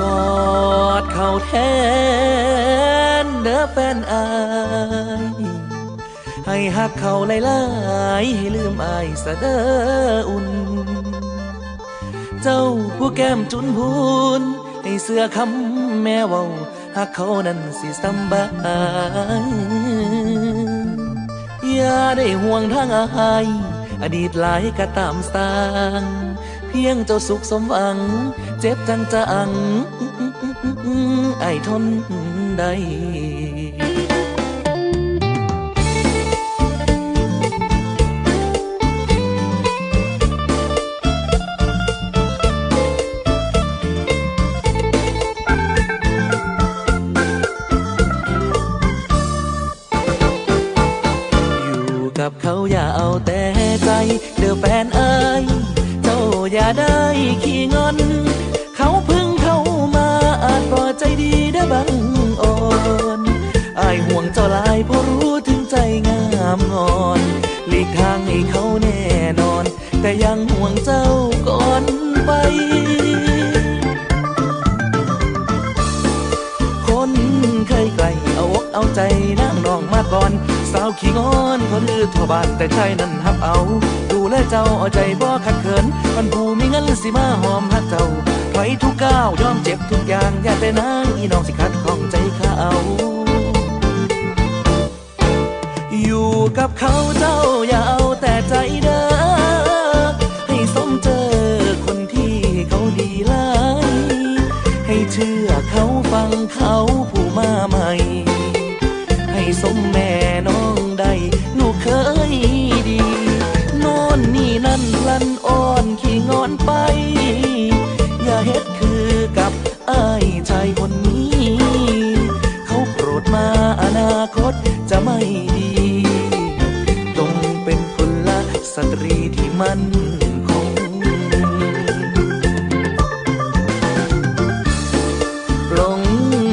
กอดเขาแทนเด้อแฟนอายให้หักเขาไล่ไล่ให้ลืมอายสะเด้ออุ่น เจ้าผู้แก้มจุนพูนให้เสื้อคำแม่ว่าหักเขานั้นสิสำบายอย่าได้ห่วงทางอาย อดีตหลายก็ตามสร้าง เพียงเจ้าสุขสมหวัง เจ็บจังจังไอทนได้อยู่กับเขาอย่าเอาแต่ ใจ เดือแฟนเอ้ยเจ้าอย่าได้ขี้งอน เขาพึ่งเข้ามาอาจพอใจดีได้บังอ่อนอายห่วงเจ้าลายเพราะรู้ถึงใจงามงอนหลีกทางให้เขาแน่นอน แต่ยังห่วงเจ้าก่อนไปคนเคยไกลเอาอกเอาใจนางน้องมาก่อน ขี้งอนคนลือทั่วบ้านแต่ใจนั้นหับเอา ดูแลเจ้าเอาใจบ่ขัดเขินมันผู้มีเงินสิมาหอมหักเจ้าถอยทุกก้าวยอมเจ็บทุกอย่างอย่าแต่นางอีน้องสิขัดข้องใจเขาอยู่กับเขาเจ้าอย่าเอาแต่ใจเด้อให้สมเจอคนที่เขาดีหลายให้เชื่อเขาฟังเขาผู้มาใหม่ ให้สมแม่ อ่อนขี้งอนไป อย่าเฮ็ดคือกับอ้ายชายคนนี้ เขาโปรดมาอนาคตจะไม่ดีจงเป็นคนละสตรีที่มันคงปลง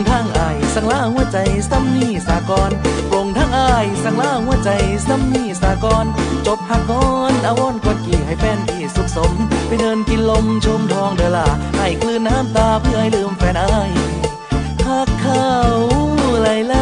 ทางอายสังล่าหัวใจซ้ำนี่สากรปลงทางอายสังล่าหัวใจซ้ำนี่สากรจบหักงอน อาวนกดกี่ให้แฟนที่สุขสม ไปเดินกินลมชมทองเดล่าให้คลื่นน้ำตาเพื่อให้ลืมแฟนอายหักเขาหลาย